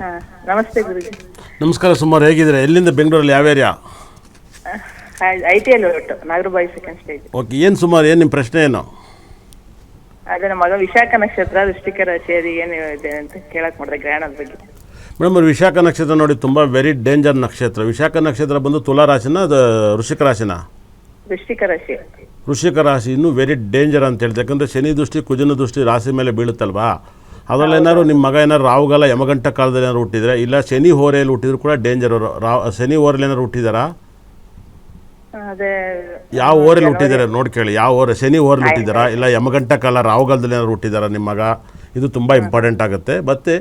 ಹಾ ನಮಸ್ತೆ ಗುರುಜಿ. ನಮಸ್ಕಾರ ಸುಮಾರು ಹೇಗಿದ್ದೀರಾ? ಎಲ್ಲಿಂದ ಬೆಂಗಳೂರಲ್ಲಿ ಯಾವ area? I T L Nagarbhavi second stage okay ಏನು ಸುಮಾರು ಏನು ನಿಮ್ಮ ಪ್ರಶ್ನೆ ಏನು? ಅದೇ ನಮ್ಮ ಮಗ ವಿಶಾಖ ನಕ್ಷತ್ರ ವೃಶ್ಚಿಕ ರಾಶಿಯಲ್ಲಿ ಏನು ಇದೆ ಅಂತ ಕೇಳಕ್ ಮಾಡಿದೆ ಗ್ರಹಣದ ಬಗ್ಗೆ. ಮೇಡಮ್ ಅವ್ರು ವಿಶಾಖ ನಕ್ಷತ್ರ ನೋಡಿ ತುಂಬಾ ವೆರಿ ಡೇಂಜರ್ ನಕ್ಷತ್ರ. ವಿಶಾಖ ನಕ್ಷತ್ರ ಬಂದು ತುಲಾ ರಾಶಿನ ಅದು ವೃಷಿಕ ರಾಶಿನ? ವೃಷ್ಟಿಕ ರಾಶಿ. ವೃಷಿಕ ರಾಶಿ ಇನ್ನೂ ವೆರಿ ಡೇಂಜರ್ ಅಂತ ಹೇಳ್ತಾರೆ ಯಾಕಂದ್ರೆ ಶನಿ ದೃಷ್ಟಿ ಕುಜನ ದೃಷ್ಟಿ ರಾಶಿ ಮೇಲೆ ಬೀಳುತ್ತಲ್ವಾ? ಅದರಲ್ಲಿ ಏನಾದ್ರು ನಿಮ್ಮ ಮಗ ಏನಾದ್ರು ರಾಹುಗಾಲ ಯಮಗಂಟ ಕಾಲದಲ್ಲಿ ಏನಾದ್ರು ಹುಟ್ಟಿದ್ರೆ ಇಲ್ಲ ಶನಿ ಹೋರೆಯಲ್ಲಿ ಹುಟ್ಟಿದ್ರು ಕೂಡ ಡೇಂಜರ್ ರಾ ಶನಿ ಹೋರೆಯಲ್ಲಿ ಏನಾದ್ರು ಹುಟ್ಟಿದಾರಾ? ಅದೇ. ಯಾವ ಓರಲ್ಲಿ ಹುಟ್ಟಿದ್ದಾರೆ ನೋಡಿ ಕೇಳಿ. ಯಾವ ಓರ ಶನಿ ಓರಲ್ಲಿ ಹುಟ್ಟಿದ್ದಾರಾ ಇಲ್ಲ ಯಮಗಂಟ ಕಾಲ ರಾಹುಗಾಲದಲ್ಲಿ ಏನಾದ್ರು ಹುಟ್ಟಿದಾರಾ ನಿಮ್ಮ ಮಗ? ಇದು ತುಂಬ ಇಂಪಾರ್ಟೆಂಟ್ ಆಗುತ್ತೆ. ಮತ್ತು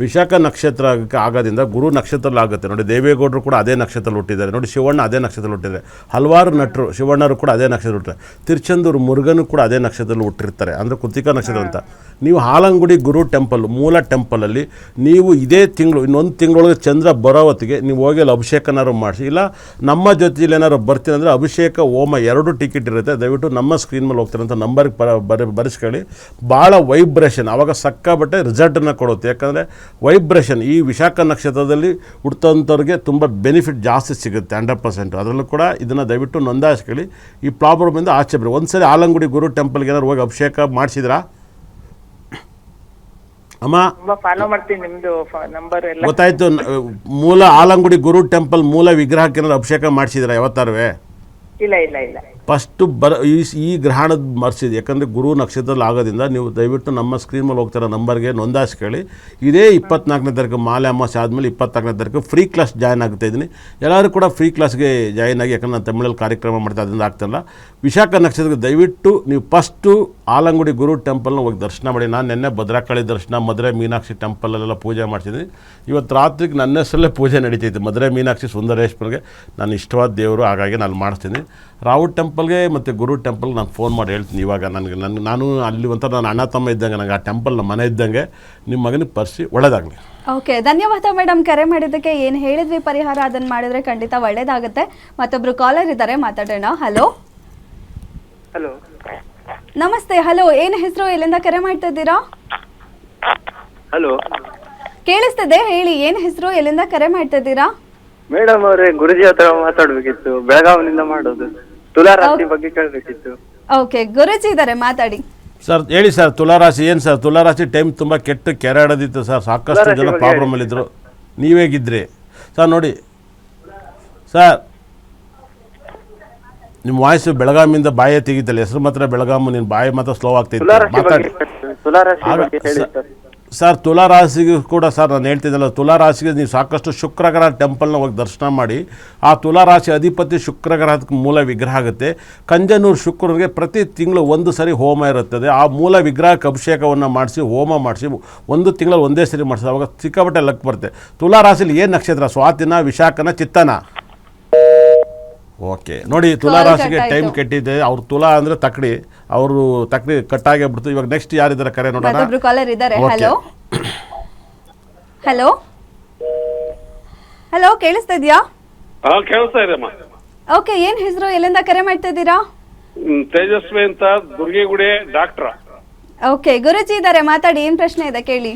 ವಿಶಾಖ ನಕ್ಷತ್ರ ಆಗೋದ್ರಿಂದ ಗುರು ನಕ್ಷತ್ರದಲ್ಲಿ ಆಗುತ್ತೆ. ನೋಡಿ ದೇವೇಗೌಡರು ಕೂಡ ಅದೇ ನಕ್ಷತ್ರ ಹುಟ್ಟಿದ್ದಾರೆ. ನೋಡಿ ಶಿವಣ್ಣ ಅದೇ ನಕ್ಷತ್ರದಲ್ಲಿ ಹುಟ್ಟಿದ್ದಾರೆ. ಹಲವಾರು ನಟರು ಶಿವಣ್ಣರು ಕೂಡ ಅದೇ ನಕ್ಷತ್ರ ಹುಟ್ಟಿದ್ದಾರೆ. ತಿರುಚಂದೂರು ಮುರುಗನು ಕೂಡ ಅದೇ ನಕ್ಷತ್ರದಲ್ಲಿ ಹುಟ್ಟಿರ್ತಾರೆ. ಅಂದರೆ ಕೃತಿಕಾ ನಕ್ಷತ್ರ ಅಂತ. ನೀವು ಹಾಲಂಗುಡಿ ಗುರು ಟೆಂಪಲ್, ಮೂಲ ಟೆಂಪಲಲ್ಲಿ ನೀವು ಇದೇ ತಿಂಗಳು, ಇನ್ನೊಂದು ತಿಂಗಳೊಳಗೆ ಚಂದ್ರ ಬರೋ ಹೊತ್ತಿಗೆ ನೀವು ಹೋಗಿ ಅಲ್ಲಿ ಅಭಿಷೇಕನಾರು ಮಾಡಿಸಿ. ಇಲ್ಲ, ನಮ್ಮ ಜೊತೆಯಲ್ಲಿ ಏನಾರು ಬರ್ತೀನಿ ಅಂದರೆ ಅಭಿಷೇಕ, ಹೋಮ ಎರಡು ಟಿಕೆಟ್ ಇರುತ್ತೆ. ದಯವಿಟ್ಟು ನಮ್ಮ ಸ್ಕ್ರೀನ್ ಮೇಲೆ ಹೋಗ್ತಿರೋಂಥ ನಂಬರ್ಗೆ ಬರ ಬರ ಬರೆಸ್ಕೊಳ್ಳಿ. ಭಾಳ ವೈಬ್ರೇಷನ್ ಆವಾಗ ಸಕ್ಕಾಬಟ್ಟೆ ರಿಸಲ್ಟನ್ನು ಕೊಡುತ್ತೆ. ಯಾಕಂದರೆ ವೈಬ್ರೇಷನ್ ಈ ವಿಶಾಖ ನಕ್ಷತ್ರದಲ್ಲಿ ಹುಟ್ಟಂಥವ್ರಿಗೆ ತುಂಬ ಬೆನಿಫಿಟ್ ಜಾಸ್ತಿ ಸಿಗುತ್ತೆ ಹಂಡ್ರೆಡ್ ಪರ್ಸೆಂಟ್ ಅದರಲ್ಲೂ ಕೂಡ ಇದನ್ನು ದಯವಿಟ್ಟು ನೋಂದಾಯಿಸ್ಕೊಳ್ಳಿ. ಈ ಪ್ರಾಬ್ಲಮಿಂದ ಆಚೆ ಬರಿ ಒಂದು ಸರಿ ಆಲಂಗುಡಿ ಗುರು ಟೆಂಪಲ್ಗೆ ಏನಾದ್ರು ಹೋಗಿ ಅಭಿಷೇಕ ಮಾಡಿಸಿದ್ರಾ? ಅಮ್ಮ? ಫಾಲೋ ಮಾಡ್ತೀನಿ ನಿಮ್ದು ನಂಬರ್ ಎಲ್ಲ. ಗೊತ್ತಾಯ್ತು ಮೂಲ ಆಲಂಗುಡಿ ಗುರು ಟೆಂಪಲ್ ಮೂಲ ವಿಗ್ರಹಕ್ಕೆ ಅಭಿಷೇಕ ಮಾಡಿಸಿದ್ರ ಯಾವತ್ತಾರುವೆ ಇಲ್ಲ ಇಲ್ಲ ಇಲ್ಲ. ಫಸ್ಟು ಬರ ಈ ಈ ಗ್ರಹಣದ ಮರ್ಸಿದೆ ಯಾಕಂದರೆ ಗುರು ನಕ್ಷತ್ರದಲ್ಲಿ ಆಗೋದ್ರಿಂದ ನೀವು ದಯವಿಟ್ಟು ನಮ್ಮ ಸ್ಕ್ರೀನ್ ಮೇಲೆ ಹೋಗ್ತಿರೋ ನಂಬರ್ಗೆ ಕೇಳಿ. ಇದೇ ಇಪ್ಪತ್ನಾಲ್ಕನೇ ತಾರೀಕು ಮಾಲೆ ಅಮ್ಮಸ್ ಆದಮೇಲೆ ಇಪ್ಪತ್ನಾಲ್ಕನೇ ತಾರೀಕು ಫ್ರೀ ಕ್ಲಾಸ್ ಜಾಯ್ನ್ ಆಗ್ತಾ ಇದ್ದೀನಿ. ಎಲ್ಲರೂ ಕೂಡ ಫ್ರೀ ಕ್ಲಾಸ್ಗೆ ಜಾಯ್ನ್ ಆಗಿ ಯಾಕಂದ್ರೆ ನಾನು ತಮಿಳಲ್ಲಿ ಕಾರ್ಯಕ್ರಮ ಮಾಡ್ತಾ ಅದರಿಂದ ಆಗ್ತಾಯಿಲ್ಲ ವಿಶಾಖ ನಕ್ಷತ್ರಕ್ಕೆ ದಯವಿಟ್ಟು ನೀವು ಫಸ್ಟು ಆಲಂಗುಡಿ ಗುರು ಟೆಂಪಲ್ನ ಹೋಗಿ ದರ್ಶನ ಮಾಡಿ. ನಾನು ನಿನ್ನೆ ಭದ್ರಕಾಳಿ ದರ್ಶನ ಮಧುರೆ ಮೀನಾಕ್ಷಿ ಟೆಂಪಲಲ್ಲೆಲ್ಲ ಪೂಜೆ ಮಾಡ್ತಿದ್ದೀನಿ ಇವತ್ತು ರಾತ್ರಿಗೆ ನನ್ನ ಹೆಸರಲ್ಲೇ ಪೂಜೆ ನಡೀತೈತೆ. ಮದುರೆ ಮೀನಾಕ್ಷಿ ಸುಂದರೇಶ್ವರಿಗೆ ನಾನು ಇಷ್ಟವಾದ ದೇವರು, ಹಾಗಾಗಿ ನಾನು ಮಾಡ್ತೀನಿ ರಾವು ಟೆಂಪಲ್ಗೆ ಮತ್ತು ಗುರು ಟೆಂಪಲ್ಗೆ ನಾನು ಫೋನ್ ಮಾಡಿ ಹೇಳ್ತೀನಿ ಇವಾಗ ನನಗೆ. ನನ್ನ ನಾನು ಅಲ್ಲಿ ಒಂಥರ ನನ್ನ ಅಣ್ಣ ತಮ್ಮ ಇದ್ದಂಗೆ, ನನಗೆ ಆ ಟೆಂಪಲ್ನ ಮನೆ ಇದ್ದಂಗೆ ನಿಮ್ಮ ಮಗನಿಗೆ ಪರಿಸಿ ಒಳ್ಳೇದಾಗಲಿ. ಓಕೆ, ಧನ್ಯವಾದ ಮೇಡಮ್. ಕರೆ ಮಾಡಿದ್ದಕ್ಕೆ ಏನು ಹೇಳಿದ್ವಿ ಪರಿಹಾರ ಅದನ್ನು ಮಾಡಿದರೆ ಖಂಡಿತ ಒಳ್ಳೇದಾಗುತ್ತೆ. ಮತ್ತೊಬ್ಬರು ಕಾಲರ್ ಇದ್ದಾರೆ, ಮಾತಾಡೋಣ. ಹಲೋ ಹಲೋ ನಮಸ್ತೆ ಹಲೋ ಏನ್ ಹೆಸರು? ಎಲ್ಲಿಂದ ಕರೆ ಮಾಡ್ತಾ ಇದ್ದೀರಾ? ಹಲೋ ಕೇಳಿಸ್ತದೆ ಹೇಳಿ. ಏನ್ ಹೆಸರು? ಎಲ್ಲಿಂದ ಕರೆ ಮಾಡ್ತಾ ಇದ್ದೀರಾ? ಮೇಡಮ್ ಅವರೇ ಗುರುಜಿ ಹತ್ರ ಮಾತಾಡ್ಬೇಕಿತ್ತು. ಬೆಳಗಾವಿನಿಂದ ಮಾಡೋದು. ತುಲಾ ರಾಶಿ ಬಗ್ಗೆ ಕೇಳಬೇಕಿತ್ತು. ಓಕೆ ಗುರುಜಿ ಇದ್ದಾರೆ ಮಾತಾಡಿ. ಸರ್ ಹೇಳಿ ಸರ್ ತುಲಾರಾಶಿ ಏನು ಸರ್ ತುಲಾರಾಶಿ ಟೈಮ್ ತುಂಬಾ ಕೆಟ್ಟು ಕೆರಾಡೋದಿತ್ತು ಸರ್ ಸಾಕಷ್ಟು ಜನ ಬಗ್ಗೆ ಪ್ರಾಬ್ಲಮಲ್ಲಿದ್ದರು ನೀವೇಗಿದ್ರಿ ಸರ್ ನೋಡಿ. ಸರ್ ನಿಮ್ಮ ವಾಯ್ಸು ಬೆಳಗಾಮಿಂದ ಬಾಯೇ ತೆಗಿತಲ್ಲ ಹೆಸರು ಮಾತ್ರ ಬೆಳಗಾಮು ನಿನ್ ಬಾಯಿ ಮಾತ್ರ ಸ್ಲೋ ರಾಶಿ ಮಾತಾಡಿ ಸರ್. ಸರ್ ತುಲಾ ರಾಶಿಗೆ ಕೂಡ ಸರ್ ನಾನು ಹೇಳ್ತಿದ್ದಲ್ಲ ತುಲಾ ರಾಶಿಗೆ ನೀವು ಸಾಕಷ್ಟು ಶುಕ್ರಗ್ರಹ ಟೆಂಪಲ್ನ ಹೋಗಿ ದರ್ಶನ ಮಾಡಿ ಆ ತುಲಾ ರಾಶಿ ಅಧಿಪತಿ ಶುಕ್ರಗ್ರಹದ ಮೂಲ ವಿಗ್ರಹ ಆಗುತ್ತೆ. ಕಂಜನೂರು ಶುಕ್ರನಿಗೆ ಪ್ರತಿ ತಿಂಗಳು ಒಂದು ಸರಿ ಹೋಮ ಇರುತ್ತದೆ. ಆ ಮೂಲ ವಿಗ್ರಹಕ್ಕೆ ಅಭಿಷೇಕವನ್ನು ಮಾಡಿಸಿ ಹೋಮ ಮಾಡಿಸಿ ಒಂದು ತಿಂಗಳಲ್ಲಿ ಒಂದೇ ಸರಿ ಮಾಡಿಸಿ ಅವಾಗ ಸಿಕ್ಕಾಪಟ್ಟೆ ಲಕ್ ಬರುತ್ತೆ. ತುಲಾ ರಾಶಿಲಿ ಏನು ನಕ್ಷತ್ರ? ಸ್ವಾತಿನ ವಿಶಾಖನ ಚಿತ್ತನ? ಓಕೆ. ನೋಡಿ ತುಲಾ ರಾಶಿಗೆ ಟೈಮ್. ಕೆಟ್ಟಿದೆ ಅವ್ರು ತುಲಾ ಅಂದ್ರೆ ತಕ್ಕಡಿ ಅವರು ತಕ್ಕಡಿ ಆಗಿ ಬಿಡ್ತು. ಇವಾಗ ನೆಕ್ಸ್ಟ್ ಯಾರಿದ್ದಾರೆ ಕರೆ ನೋಡೋಣ? ಮತ್ತೊಬ್ರು ಕಾಲರ್ ಇದ್ದಾರೆ. ಹಲೋ ಹಲೋ ಹಲೋ ಕೇಳಿಸ್ತಾ ಇದೆಯಾ? ಹಾ ಕೇಳಿಸ್ತಾ ಇದೆಮ್ಮ ಓಕೆ ಏನ್ ಹೆಸರು? ಎಲ್ಲಿಂದ ಕರೆ ಮಾಡ್ತಾ ಇದ್ದೀರಾ? ಹ್ಮ್, ತೇಜಸ್ವಿ ಅಂತ ದುರ್ಗಿಗುಡಿ ಡಾಕ್ಟ್ರ. ಓಕೆ ಗುರುಜಿ ಇದ್ದಾರೆ ಮಾತಾಡಿ ಏನ್ ಪ್ರಶ್ನೆ ಇದೆ ಕೇಳಿ.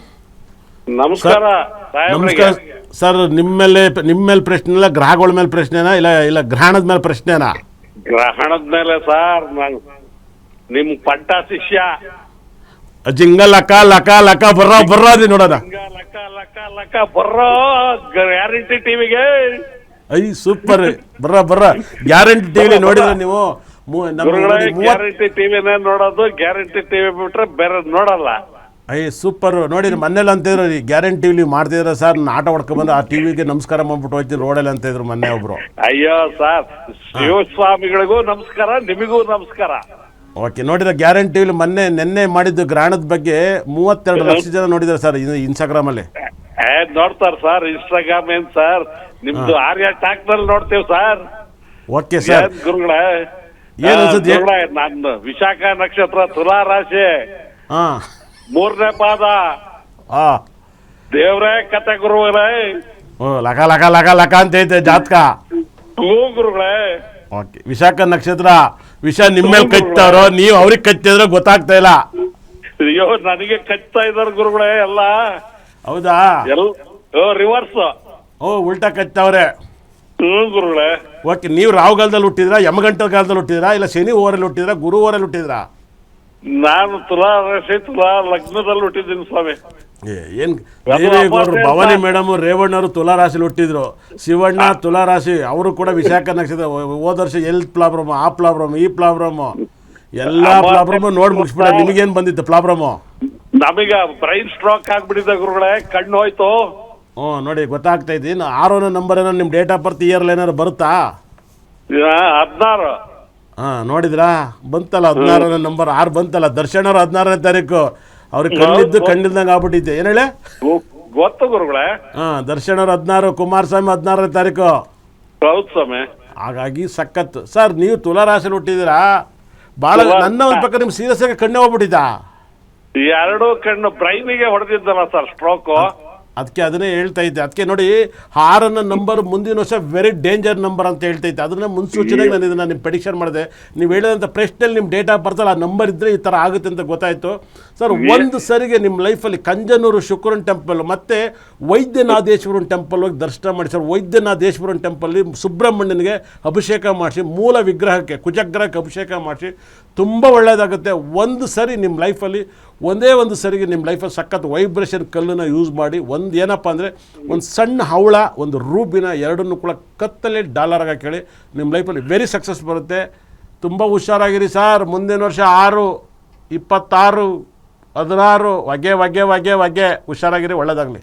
ನಮಸ್ಕಾರ ಸಾಹೇಬ್ರಿಗೆ ನಮಸ್ಕಾರ. ಸರ್ ನಿಮ್ಮ ಮೇಲೆ ನಿಮ್ಮ ಮೇಲೆ ಪ್ರಶ್ನೆ ಇಲ್ಲ ಗ್ರಹಗಳ ಮೇಲೆ ಪ್ರಶ್ನೆನಾ ಇಲ್ಲ ಇಲ್ಲ ಗ್ರಹಣದ ಮೇಲೆ ಪ್ರಶ್ನೆನಾ? ಗ್ರಹಣದ ಮೇಲೆ ಸರ್ ನಿಮ್ ಪಟ್ಟ ಶಿಷ್ಯ. ಜಿಂಗ ಲಕ ಲಕ ಲಕ ಬರ್ರ ಬರ್ರಾದಿ ನೋಡೋಣ ಲಕ ಲಕ ಲಕ ಲಕ ಬರ್ರೋ ಗ್ಯಾರಂಟಿ ಟಿವಿಗೆ. ಐ ಸೂಪರ್. ಬರ್ರ ಬರ್ರ. ಗ್ಯಾರಂಟಿ ಟಿವಿ ನೋಡಿದ್ರೆ ನೀವು ಗ್ಯಾರಂಟಿ ಟಿವಿನೇ ನೋಡೋದು ಗ್ಯಾರಂಟಿ ಟಿವಿ ಬಿಟ್ರೆ ಬೇರೆ ನೋಡಲ್ಲ. ಐ ಸೂಪರ್. ನೋಡಿರಿ ಮನೇಲಿ ಅಂತಿದ್ರು ಗ್ಯಾರಂಟಿ ಟಿವಿಲಿ ಮಾಡ್ತಿದ್ರೆ ಸರ್ ನಾನು ಆಟ ಹೊಡ್ಕೊಂಡ್ಬಂದು ಆ ಟಿವಿಗೆ ನಮಸ್ಕಾರ ಮಾಡ್ಬಿಟ್ಟು ಹೋಗ್ತೀನಿ ರೋಡಲ್ಲಿ ಅಂತ ಇದ್ರು ಮೊನ್ನೆ ಒಬ್ರು. ಅಯ್ಯೋ ಸರ್ ಶಿವಸ್ವಾಮಿಗಳಿಗೂ ನಮಸ್ಕಾರ ನಿಮಗೂ ನಮಸ್ಕಾರ. ಓಕೆ ನೋಡಿದ್ರೆ ಗ್ಯಾರಂಟಿ ಟಿವಿಲಿ ಮೊನ್ನೆ ನಿನ್ನೆ ಮಾಡಿದ್ದು ಗ್ರಾಣದ ಬಗ್ಗೆ ಮೂವತ್ತೆರಡು ಲಕ್ಷ ಜನ ನೋಡಿದ್ದಾರೆ ಸರ್ ಇನ್ಸ್ಟಾಗ್ರಾಮ್ ಅಲ್ಲಿ. ನೋಡ್ತಾರೆ ಸರ್ ಇನ್ಸ್ಟಾಗ್ರಾಮ್ ಏನ್ ಸರ್ ನಿಮ್ದು ಆರ್ಯ ಟಾಕ್ನಲ್ಲಿ ನೋಡ್ತೇವ್ ಸರ್. Okay sir. ಗುರುಗಳ? ಏನ್? ನಾನು ವಿಶಾಖ ನಕ್ಷತ್ರ ತುಲಾ ರಾಶಿ ಹಾಂ. ಮೂರನೇ ಪಾದ. ಆ ದೇವ್ರೇ ಕತೆ ಗುರುಗಳೇ. ಲಕ ಲಕ ಲಕ ಲಕ ಅಂತ ಐತೆ ಜಾತಕ. ಹೂ ಗುರುಗಳೇ. ಓಕೆ ವಿಶಾಖ ನಕ್ಷತ್ರ ವಿಷ ನಿಮ್ಮೇಲೆ ಕಚ್ತಾರೋ ನೀವು ಅವ್ರಿಗೆ ಕಚ್ಚಿದ್ರೆ ಗೊತ್ತಾಗ್ತಾ ಇಲ್ಲ. ಅಯ್ಯೋ ನನಗೆ ಕಚ್ತಾ ಇದಾರ ಗುರುಗಳೇ ಎಲ್ಲ. ಹೌದಾ? ಎಲ್ ಓ ರಿವರ್ಸ್ ಓ ಉಲ್ಟಾ ಕಚ್ತಾವ್ರೆ ಹ್ಞೂ ಗುರುಗಳೇ. ಓಕೆ ನೀವು ರಾಹುಗಾಲದಲ್ಲಿ ಹುಟ್ಟಿದ್ರಾ ಯಮಗಂಟದ ಕಾಲದಲ್ಲಿ ಹುಟ್ಟಿದ್ರಾ ಇಲ್ಲ ಶನಿ ಓರಲ್ಲಿ ಹುಟ್ಟಿದ್ರಾ ಗುರು ಓರಲ್ಲಿ ಹುಟ್ಟಿದ್ರಾ? ನಾನು ತುಲಾ ರಾಶಿ ತುಲಾ ಲಗ್ನದಲ್ಲಿ ಹುಟ್ಟಿದ್ದೀನಿ ಸ್ವಾಮಿ. ಏ, ಏನ್ ದೇವೇಗೌಡರು ಭವಾನಿ ಮೇಡಮ್ ರೇವಣ್ಣವರು ತುಲಾ ರಾಶಿಲಿ ಹುಟ್ಟಿದ್ರು. ಶಿವಣ್ಣ ತುಲಾ ರಾಶಿ ಅವರು ಕೂಡ ವಿಶಾಖ ನಕ್ಷತ್ರ ಹೋದ ವರ್ಷ ಎಲ್ ಪ್ರಾಬ್ಲಮ್ ಆ ಪ್ಲಾಬ್ರಮ್ ಈ ಪ್ರಾಬ್ಲಮ್ ಎಲ್ಲಾ ಪ್ಲಾಬ್ರಮ್ ನೋಡ್ ನೋಡಿ ಮುಗಿಸ್ಬಿಡ ನಿಮಗೇನ್ ಬಂದಿತ್ತು ಪ್ಲಾಬ್ರಮ್ ನಮೀಗ ಬ್ರೈನ್ ಸ್ಟ್ರೋಕ್ ಆಗ್ಬಿಟ್ಟಿದೆ ಗುರುಗಳೇ ಕಣ್ಣು ಹೋಯ್ತು. ಹ್ಞೂ ನೋಡಿ ಗೊತ್ತಾಗ್ತಾ ಇದ್ದೀನಿ ಆರೋನ ನಂಬರ್ ಏನೋ ನಿಮ್ಮ ಡೇಟ್ ಆಫ್ ಬರ್ತ್ ಇಯರ್ ಏನಾರು ಬರುತ್ತಾ? ಹದಿನಾರು. ಹಾಂ ನೋಡಿದ್ರಾ? ಬಂತಲ್ಲ ಹದಿನಾರನೇ ನಂಬರ್ ಆರು ಬಂತಲ್ಲ? ದರ್ಶನ್ ಅವ್ರ ಹದಿನಾರನೇ ತಾರೀಕು. ಅವ್ರಿಗೆ ಕಣ್ಣಿದ್ದು ಕಣ್ಣಿಲ್ದಂಗೆ ಆಗ್ಬಿಟ್ಟಿದ್ದೆ. ಏನು ಹೇಳಿ? ಗೊತ್ತು ಗುರುಗಳೇ. ಹಾಂ ದರ್ಶನ್ ಅವ್ರ ಹದಿನಾರು ಕುಮಾರಸ್ವಾಮಿ ಹದಿನಾರನೇ ತಾರೀಕು. ಹೌದು ಸ್ವಾಮಿ. ಹಾಗಾಗಿ ಸಖತ್ ಸರ್ ನೀವು ತುಲಾ ರಾಶಿಯಲ್ಲಿ ಹುಟ್ಟಿದ್ದೀರಾ? ಭಾಳ ತುಲಾ- ನನ್ನ ಒಂದು ಪಕ್ಕ ನಿಮ್ಗೆ ಸೀರಿಯಸ್ ಆಗಿ ಕಣ್ಣೆ ಹೋಗ್ಬಿಟ್ಟಿದ್ದಾ? ಎರಡು ಕಣ್ಣು ಬ್ರೈನಿಗೆ ಹೊಡೆದಿದ್ದಲ್ಲ ಸರ್ ಸ್ಟ್ರೋಕು ಅದಕ್ಕೆ ಅದನ್ನೇ ಹೇಳ್ತಾ ಇದ್ದೆ. ಅದಕ್ಕೆ ನೋಡಿ ಹಾರನ್ನ ನಂಬರ್ ಮುಂದಿನ ವರ್ಷ ವೆರಿ ಡೇಂಜರ್ ನಂಬರ್ ಅಂತ ಹೇಳ್ತಾ ಇದ್ದೆ. ಅದನ್ನ ಮುನ್ಸೂಚನೆಗೆ ನಾನು ಇದನ್ನು ನಿಮ್ಮ ಪ್ರೆಡಿಕ್ಷನ್ ಮಾಡಿದೆ. ನೀವು ಹೇಳಿದಂಥ ಪ್ರಶ್ನೆಯಲ್ಲಿ ನಿಮ್ಮ ಡೇಟಾ ಆಫ್ ಬರ್ತಲ್ಲ ಆ ನಂಬರ್ ಇದ್ದರೆ ಈ ಥರ ಆಗುತ್ತೆ ಅಂತ ಗೊತ್ತಾಯಿತು. ಸರ್ ಒಂದು ಸರಿಗೆ ನಿಮ್ಮ ಲೈಫಲ್ಲಿ ಕಂಜನೂರು ಶುಕ್ರನ್ ಟೆಂಪಲ್ ಮತ್ತು ವೈದ್ಯನಾಥೇಶ್ವರನ್ ಟೆಂಪಲ್ ಹೋಗಿ ದರ್ಶನ ಮಾಡಿ. ಸರ್ ವೈದ್ಯನಾಥೇಶ್ವರನ್ ಟೆಂಪಲ್ಲಿ ಸುಬ್ರಹ್ಮಣ್ಯನಿಗೆ ಅಭಿಷೇಕ ಮಾಡಿಸಿ ಮೂಲ ವಿಗ್ರಹಕ್ಕೆ ಕುಜಗ್ರಹಕ್ಕೆ ಅಭಿಷೇಕ ಮಾಡಿಸಿ ತುಂಬ ಒಳ್ಳೆಯದಾಗುತ್ತೆ ಒಂದು ಸರಿ ನಿಮ್ಮ ಲೈಫಲ್ಲಿ, ಒಂದೇ ಒಂದು ಸರಿಗೆ ನಿಮ್ಮ ಲೈಫಲ್ಲಿ ಸಖತ್ ವೈಬ್ರೇಷನ್ ಕಲ್ಲನ್ನು ಯೂಸ್ ಮಾಡಿ, ಒಂದು ಏನಪ್ಪ ಅಂದರೆ ಒಂದು ಸಣ್ಣ ಹವಳ ಒಂದು ರೂಬಿನ ಎರಡನ್ನೂ ಕೂಡ ಕತ್ತಲೆ ಡಾಲರ್ ಆಗಿ ಕೇಳಿ ನಿಮ್ಮ ಲೈಫಲ್ಲಿ ವೆರಿ ಸಕ್ಸಸ್ ಬರುತ್ತೆ. ತುಂಬ ಹುಷಾರಾಗಿರಿ ಸರ್. ಮುಂದಿನ ವರ್ಷ ಆರು, ಇಪ್ಪತ್ತಾರು, ಹದಿನಾರು ಹೊಗೆ ಹೊಗೆ ಹೊಗೆ ಹೊಗೆ ಹುಷಾರಾಗಿರಿ ಒಳ್ಳೆಯದಾಗಲಿ